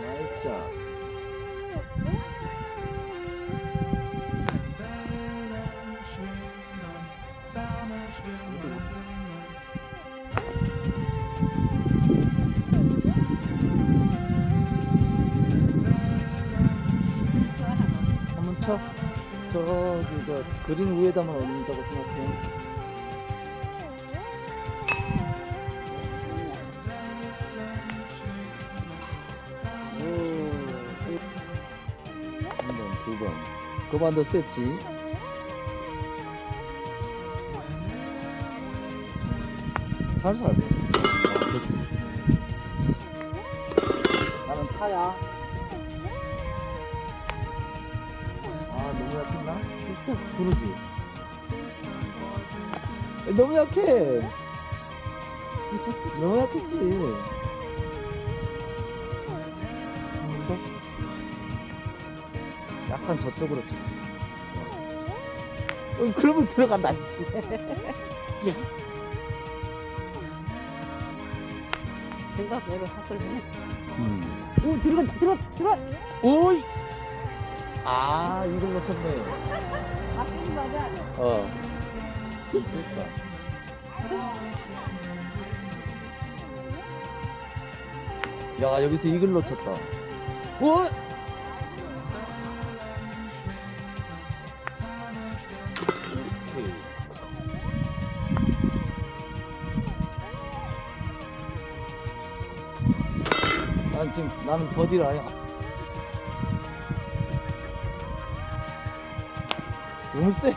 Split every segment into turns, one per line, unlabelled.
나이스 샷. 한번 쳐. 저기 저 그린 위에다만 올린다고 생각해. 그만 더 셌지. 살살. 나는 타야. 아, 너무 약했나? 그러지. 너무 약해. 너무 약했지. 약간 저쪽으로 치. 어, 그러면 들어간다.
생각대로 학을 했어.
음.
오, 들어간다, 들어, 들어!
오이! 아, 이걸 놓쳤네.
맞긴 맞아.
어. 있을까? 야, 여기서 이글 놓쳤다. 오! 지금 나는 아예 너무 세.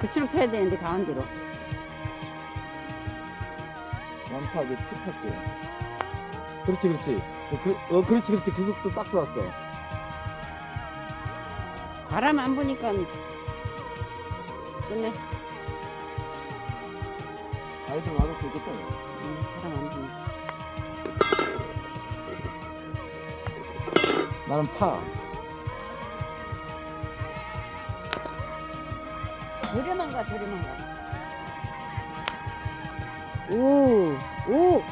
그쪽으로 쳐야 되는데, 가운데로.
완파하게 툭 할게요. 그렇지, 그렇지. 어, 그, 어, 그렇지, 그렇지. 그 속도 딱 좋았어.
바람 안 부니까 끝내.
되겠다.
음, 바람 안 부니까.
나는 파.
저렴한 가, 저렴한 가. 오, 오!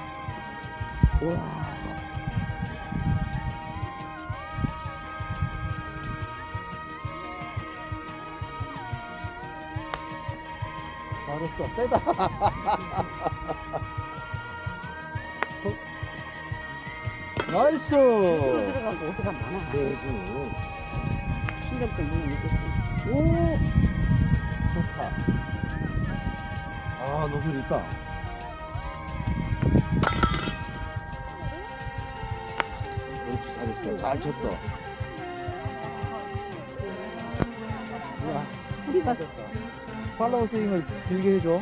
우와.
잘했어. 세다. 나이스!
들어가고 어디가 많아. 신경 때문에 이겠지. 오!
좋다. 아, 너무 있다. 그렇지, 잘했어. 잘 쳤어. 야, 팔로우 스윙을 길게 해줘.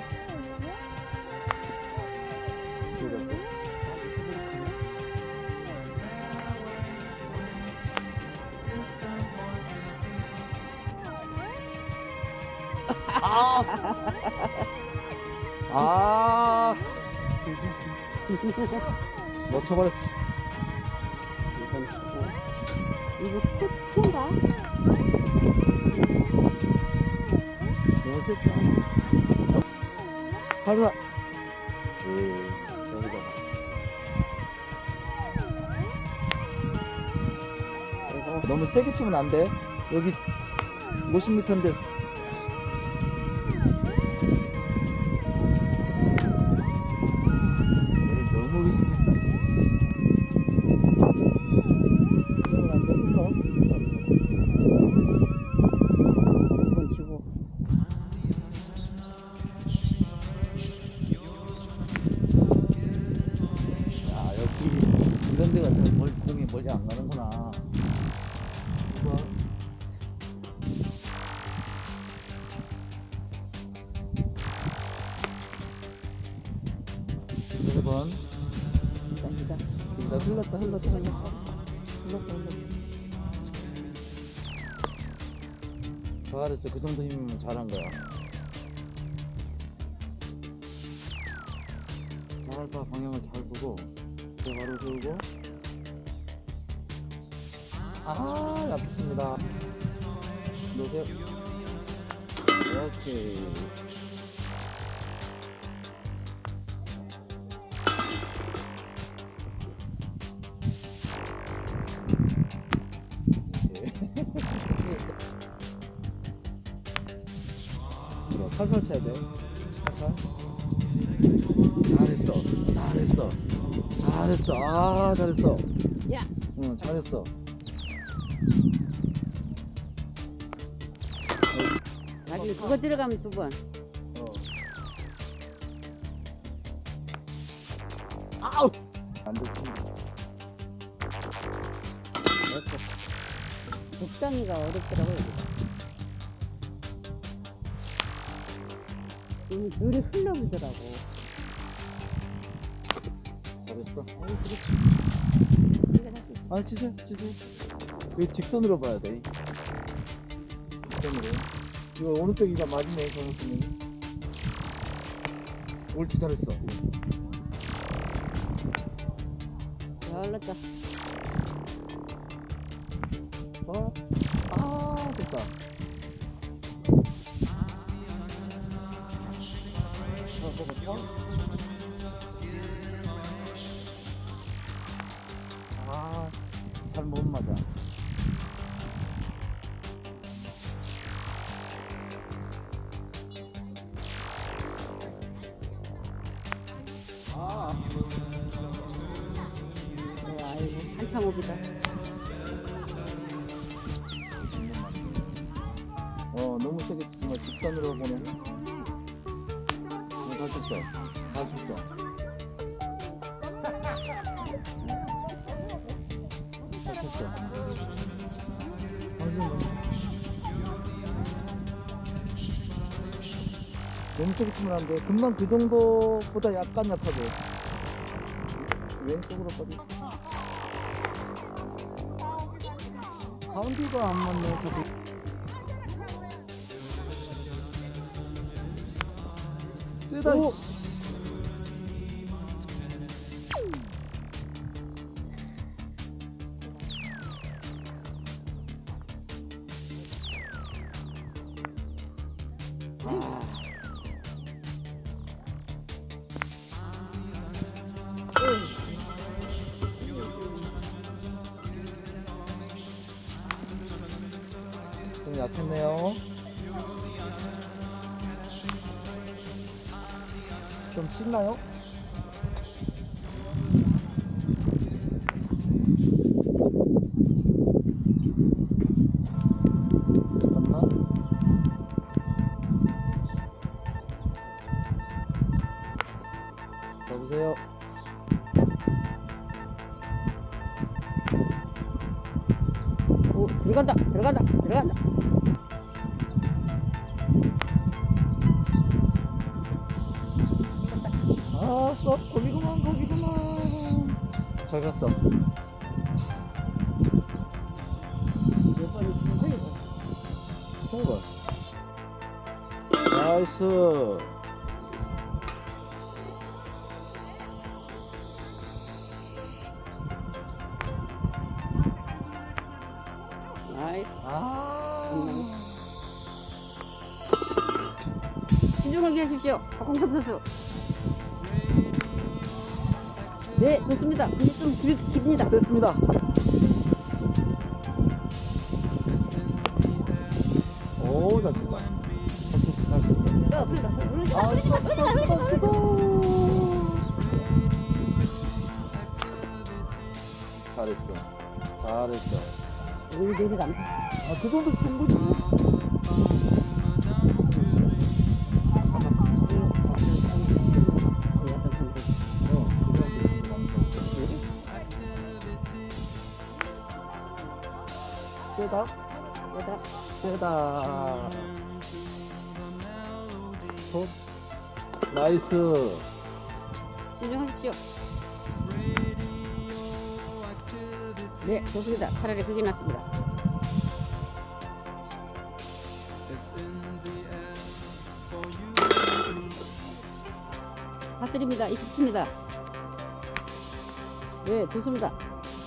아! 아! 놓쳐버렸어.
이건 치고. 이거?
너무 셌다. 하루다. 너무 세게 치면 안 돼. 여기 50m인데. 잘했어. 살살 쳐야 돼. 살살. 잘했어. 잘했어. 잘했어. 아, 잘했어.
야.
응, 잘했어.
나중에 그거 들어가면 두 번.
어. 아우! 안 됐습니다.
이렇게. 적당히가 어렵더라고요. 물이 흘러오더라고.
잘했어.
다
아, 치세요, 치세요. 여기 직선으로 봐야 돼. 직선으로. 이거 오른쪽 이가 맞네, 정우수님. 옳지, 잘했어.
잘났다.
어? 아, 됐다. 어, 너무 세게 치면 안 돼. 금방 그 정도보다 약간 약하게. 왼쪽으로 빠지. 가운데가 안 맞네. 저기. 세다.
오!
좀 약했네요. 좀 신나요? 나이스.
나이스.
아.
신중하게 하십시오. 박홍섭 선수. 네, 좋습니다. 근데 좀 길, 깁니다.
셌습니다. 아, 수고, 수고, 수고, 수고. 잘했어. 잘했어.
오, 내려가면서.
아, 그 정도 충분히.
어,
그. 세다?
여기다.
세다. 나이스.
신중하십시오. 네, 좋습니다. 차라리 그게 낫습니다. 파슬입니다. 27입니다. 네, 좋습니다.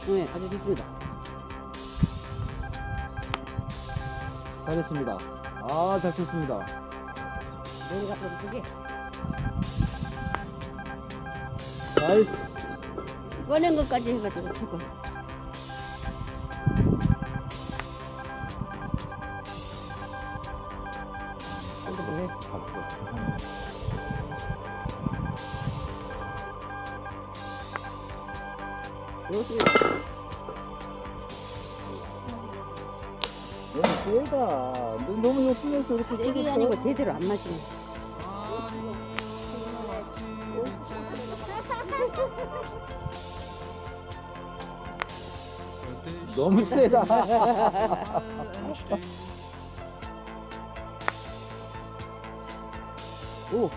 네, 아주 좋습니다.
잘했습니다. 아, 잘 쳤습니다.
내리가 좀 크게.
나이스.
꺼낸 것까지 해가지고 수고. 이거 왜? 요새
너무 세다. 너- 너무 욕심내서 이렇게
세게
세게
아니고
쳐.
제대로 안 맞으네.
너무 세다.
오,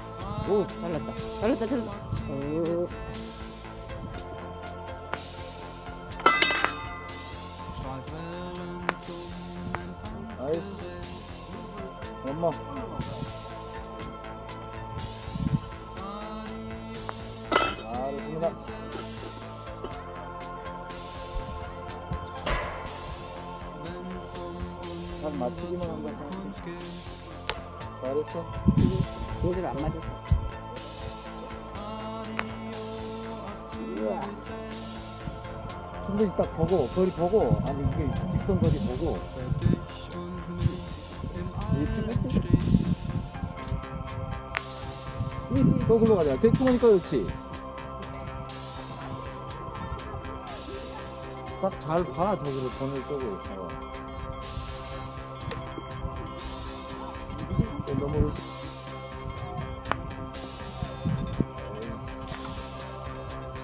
오, 잘났다. 잘났다, 잘났다. 오,
맞추기만 한다 생각해. 잘했어.
제대로 안 맞았어. 우와,
충분히 딱 보고 거리 보고 아니 이게 직선 거리 보고 이 찍을 또 글로 가자. 대충 하니까 그렇지. 딱 잘 봐, 저기를 보낼 쪽을. 봐봐.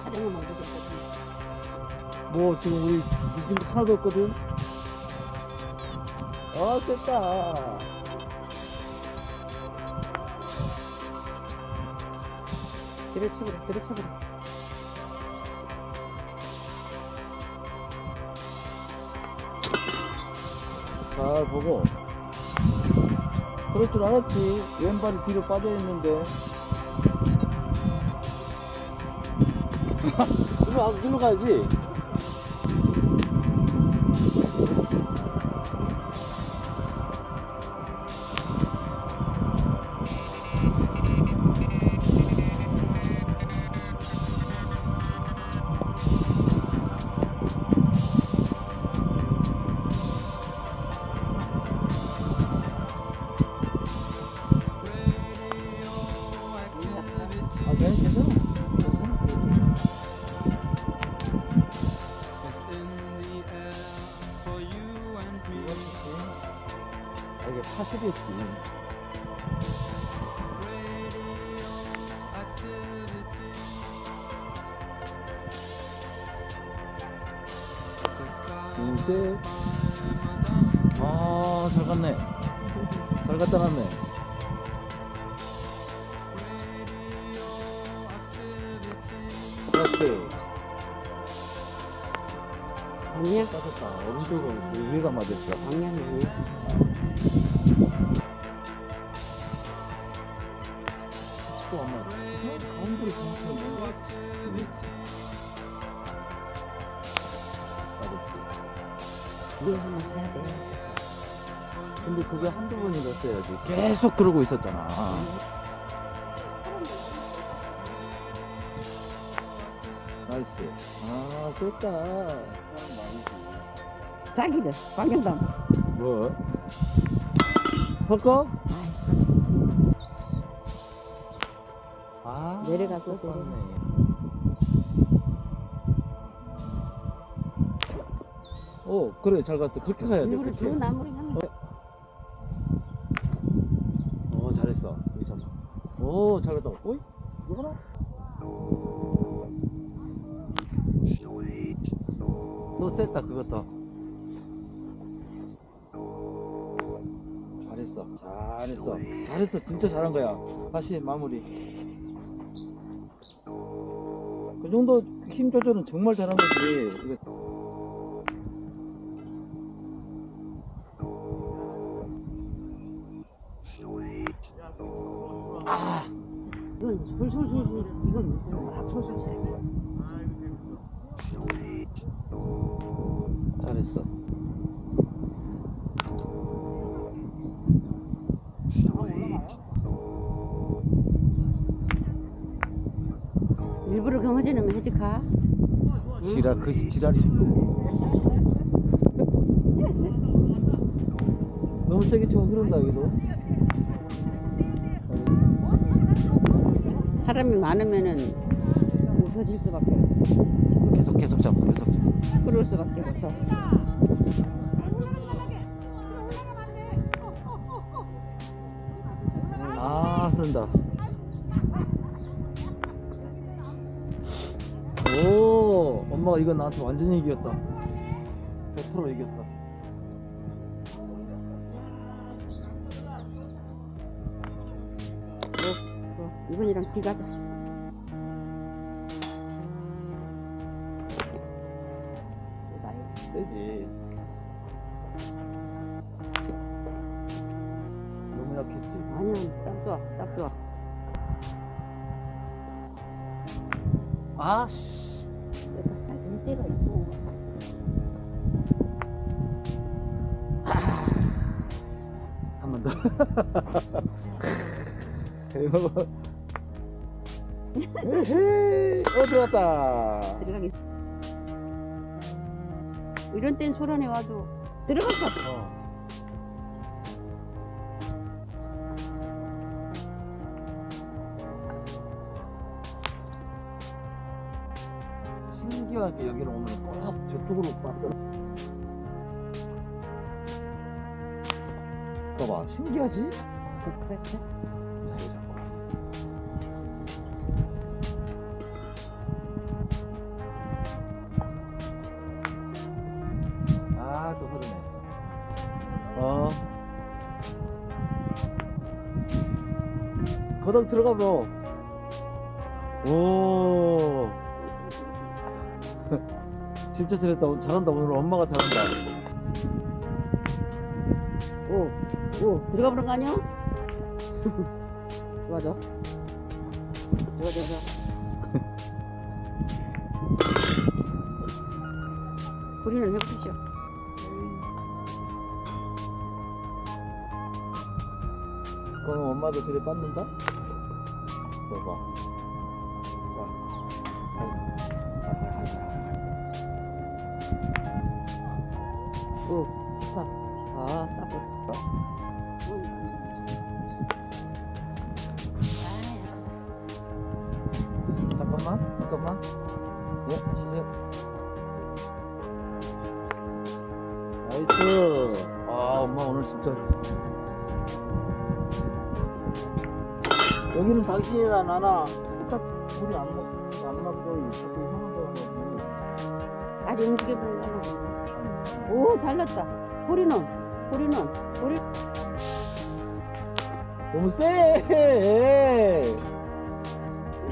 촬영은 안 되겠거든.
뭐 지금 우리 느낌 하나도 없거든. 아, 셌다.
들어치고, 들어치고.
잘 보고. 그럴 줄 알았지. 왼발이 뒤로 빠져 있는데. 일로 가, 일로 가야지. 이게 파실이었지. 둘, 셋. 아, 잘 갔네. 잘 갖다 놨네. 그렇지.
방향?
따뜻다. 오른쪽은 그 위에가 맞았어.
방향이 아니야. 한번 해야 돼.
근데 그게 한두 번이나 써야지. 계속 그러고 있었잖아. 나이스. 아, 셌다.
안 봐.
뭐? 헛거? 아,
내려가서
똑같네. 오, 그래, 잘 갔어. 그렇게 가야 돼.
일부러
그렇게.
저 나무를 향해.
어, 잘했어. 여기 잡아. 오, 잘 갔다. 오이? 이거 하나? 또 셌다, 그것도. 잘했어. 잘했어. 잘했어. 진짜 잘한 거야. 다시 마무리. 그 정도 힘 조절은 정말 잘한 거지. 이거 아.
이건 솔솔솔솔 이건 아 솔솔솔.
잘했어.
일부러 경호지는 해지카
지랄 그 지랄이 뭐. 너무 세게 치면 흐른다 이거
사람이 많으면은 웃어질 수밖에 없어.
계속 계속 잡고 계속 잡고
시끄러울 수밖에 없어.
아 흐른다 오 엄마가 이거 나한테 완전히 이겼다 100% 이겼다
어, 이번이랑 비가자.
세지 너무 약했지
아니야, 딱 좋아, 딱 좋아.
아씨
내가 때가 있어.
한 번 더. 에헤이. 어 들어갔다.
들어가겠. 이런 땐 소란에 와도 들어갔어.
어. 신기하게 여기는 오늘 꽉 저쪽으로 빠뜨려. 봐봐, 신기하지? 자, 이 거덕 들어가 봐. 오. 진짜 잘했다. 잘한다. 오늘 엄마가 잘한다.
오, 오, 들어가 버린 거 아니야? 좋아, 좋아. 좋아, 좋아, 좋아. 우리는 해보십시오.
그럼 엄마도 들이 빠는다? 봐봐. 여기는 당신이랑 나나 딱 물이 안 맞, 안 맞고 자꾸 이상한 거 하고.
아직 움직여보는 거 하나. 오, 잘 났다. 보리는, 보리는, 보리.
너무 세! 왜?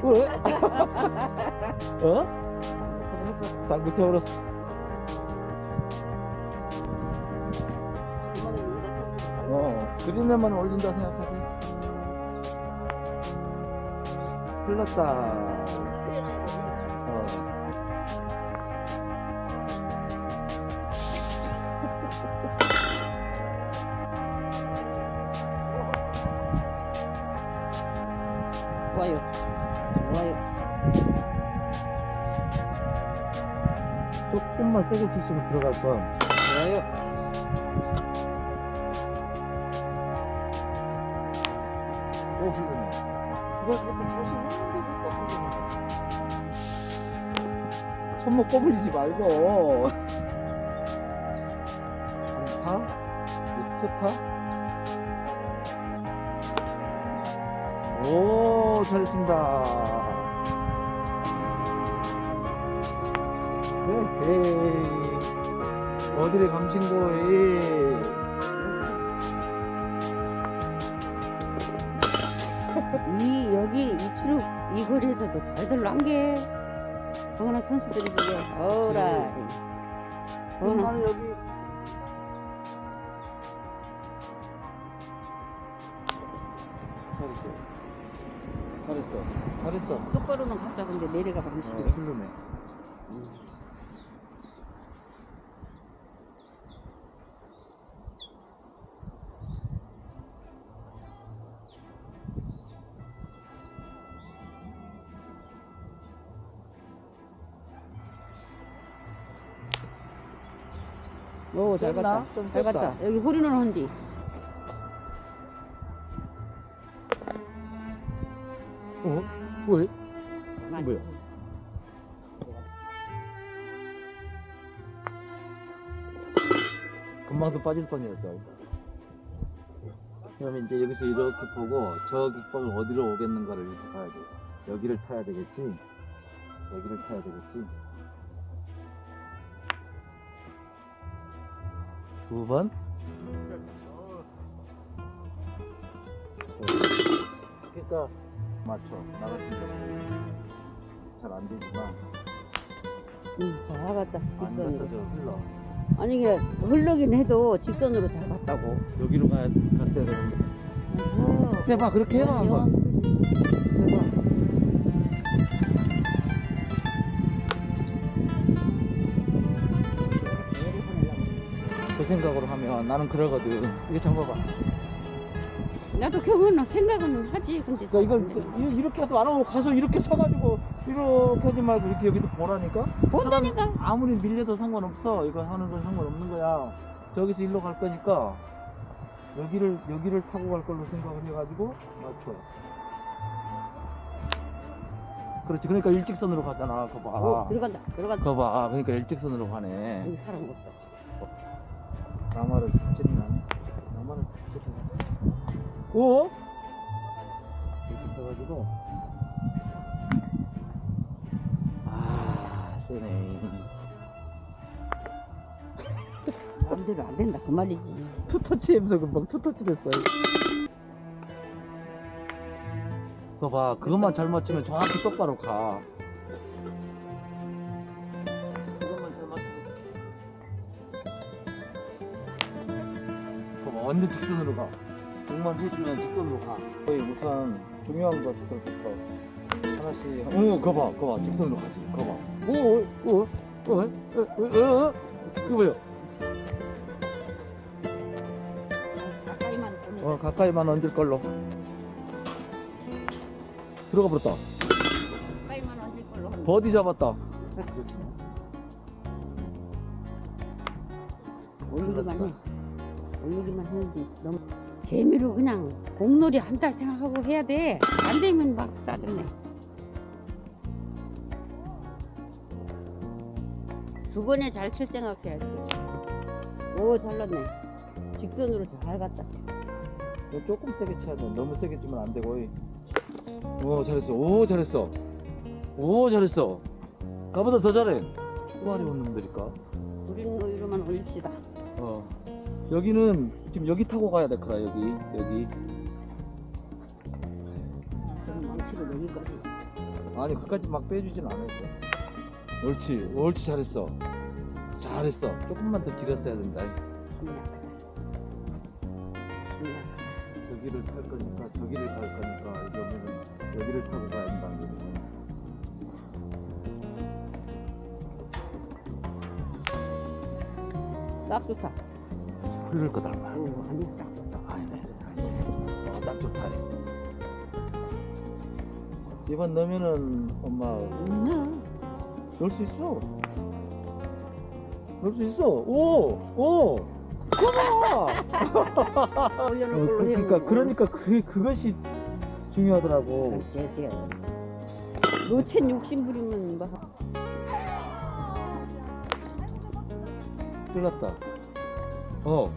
어?
여기다 서
어, 그린에만 올린다 생각하지. 흘렀다. 어.
좋아요. 좋아요.
조금만 세게 치시면 들어갈 건.
좋아요.
오, 흘르네. 그렇게 조심했는데도 또 흘르네. 손목 꼬불리지 말고. 안타? 루트타? 오, 잘했습니다. 헤헤이. 어디를 감친 거에.
이 거리에서도 잘들 난게 어나 선수들이 그게 어라
여기. 잘했어. 잘했어. 잘했어.
똑바로는 갔다 근데 내려가
어,
버리시네
흐르네.
잘? 갔다. 좀잘
셌다.
갔다. 여기 호리는 헌디.
어? 왜? 뭐야? 금방도 빠질 뻔했어. 그러면 이제 여기서 이렇게 보고 저 깃방을 어디로 오겠는가를 이렇게 봐야 돼. 여기를 타야 되겠지. 여기를 타야 되겠지. 두 번. 그러니까 맞춰 나가시면 잘안 되지만
응, 잘 갔다.
안 갔어 저
직선으로.
흘러.
아니, 이게 흐르긴 해도 직선으로 잘 갔다고.
여기로 가야 갔어야 되는데.
어,
해봐 그렇게 해봐 한번. 해봐. 생각으로 하면 나는 그러거든. 이게 잡아봐.
나도 경우는 생각은 하지. 근데
그러니까 이걸. 이- 이렇게 해도 안 하고 가서 이렇게 서가지고 이렇게 하지 말고 이렇게 여기도 보라니까.
본다니까.
아무리 밀려도 상관없어. 이거 하는 건 상관없는 거야. 저기서 일로 갈 거니까 여기를 여기를 타고 갈 걸로 생각을 해가지고 맞춰. 그렇지. 그러니까 일직선으로 가잖아. 그거 봐.
오, 들어간다. 들어간다.
그거 봐. 그러니까 일직선으로 가네.
여기 사람 없다.
나마를 빗질이 나네. 나마를 빗질이 나네. 오? 이렇게 써가지고. 아, 쓰네.
마음대로 안 된다. 그 말이지.
투터치 하면서 금방 투터치 됐어. 그거 봐. 그것만 잘 맞추면 정확히 똑바로 가. 완전 직선으로 가. 공만 해주면 직선으로 가. 거의 우선 중요한 것들부터 하나씩. 어, 그거 봐. 그거 봐. 직선으로 가지. 그거 봐. 오, 오, 오, 오, 오, 오, 오, 오. 이거 봐요.
가까이만 보내.
어 가까이만 얹을 걸로 들어가 버렸다
가까이만 얹을 걸로.
버디 잡았다
올리기만 해. 올리기만 하는데 너무 재미로 그냥 공놀이 한다 생각하고 해야 돼. 안 되면 막 짜증내. 두 번에 잘 칠 생각해야 돼. 오 잘났네. 직선으로 잘 갔다.
너 조금 세게 쳐야 돼 너무 세게 주면 안 되고 오 잘했어 오 잘했어 오 잘했어 나보다 더 잘해 또아리 온 놈들일까
우리는 오이로만 올립시다.
어 여기는 지금 여기 타고 가야 될 거라 여기 여기
저는 망치를 여기까지.
아니 그까지 막 빼주진 않아도 돼 옳지 옳지 잘했어 잘했어 조금만 더 길었어야 된다
힘이 약하다. 힘이 약하다.
저기를 탈 거니까 저기를 갈 거니까 이러면은 여기를 타고 가야 된다는 거지.
딱 좋다.
흐를 거 닮아.
오 아니 딱 좋다.
아니네, 아니네. 어, 딱 좋다. 이번 넣으면은 엄마? 넣을 수 있어. 넣을 수 있어. 오, 오. 봐봐.
올려놓은
어,
걸로 해.
그러니까 그러니까 그 그것이 중요하더라고.
제세요. 노첸 욕심 부리면 뭐
흘렀다. 어.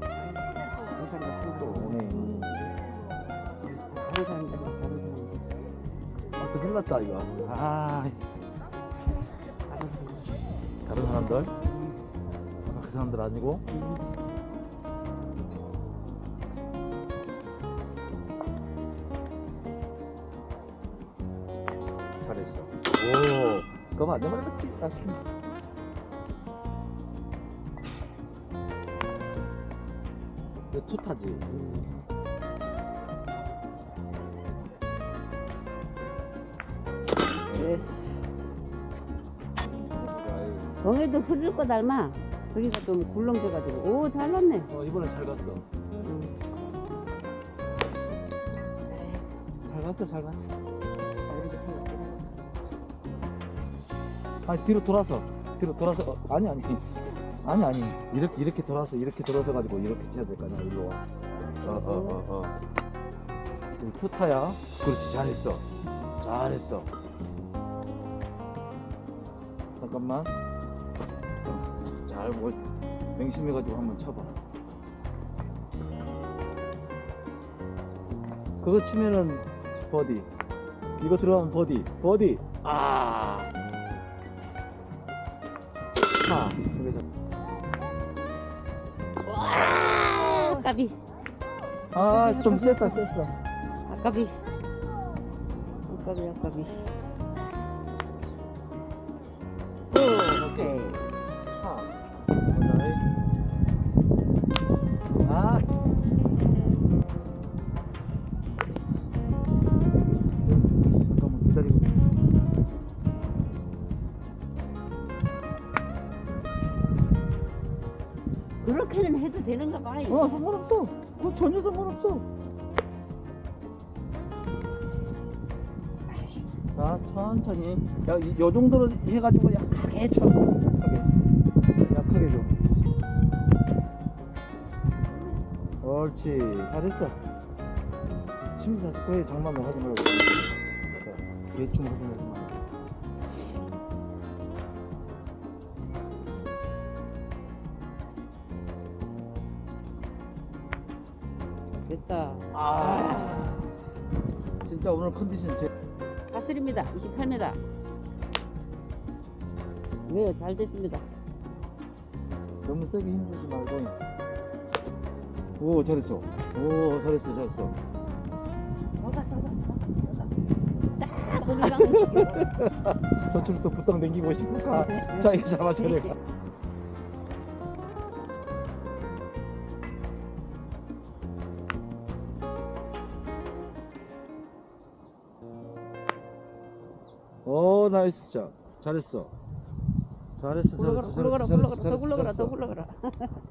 저 사람 쓰고
음.
다른 사람들 다른 사람들
아, 또 흘렀다 이거. 아,
다른 사람들?
아까 그 사람들 아니고? 잘했어. 오, 그거 안 되면 지 다시. 투타지.
예스.
아이,
경에도 흐를 거 닮아. 거기가 좀 굴렁져가지고 오 잘 났네.
어, 이번엔 잘 갔어.
응.
잘 갔어, 잘 갔어. 아, 뒤로 돌아서. 뒤로 돌아서. 어, 아니, 아니. 아니 아니 이렇게 이렇게 돌아서 이렇게 돌아서 가지고 이렇게 쳐야 될거 아니야 일로 와. 어어어 어, 어. 여기 투타야. 그렇지 잘했어. 잘했어. 잠깐만. 잘뭐 맹심해가지고 한번 쳐봐. 그거 치면은 버디. 이거 들어가면 버디. 버디. 아. 차.
아,
좀 셌다, 셌어.
아까비, 아까비, 아까비. 오, 오케이.
하. 그다음에 아. 잠깐만 기다리고.
그렇게는 해도 되는가 봐.
어, 상관없어. 그거 전혀 상관없어. 자, 천천히. 야, 이, 요 정도로 해가지고 약하게 쳐. 약하게. 약하게 줘. 옳지. 잘했어. 심사, 그래, 장난을 하지 말고. 자, 대충 하지 말고.
됐다.
아. 진짜 오늘 컨디션 제.
파슬입니다. 28m. 왜요? 잘 됐습니다.
너무 세게 힘주지 말고. 오, 잘했어. 오, 잘했어, 잘했어.
딱 거기 가는
서출도 부탁 남기고 싶을까? 자, 이거 잡아줘, 내 나이스 샷. 잘했어. 잘했어, 잘했어,
굴러가라,
잘했어,
굴러가라,
잘했어,
굴러가라, 더
잘했어,
굴러가라, 더. 굴러가라.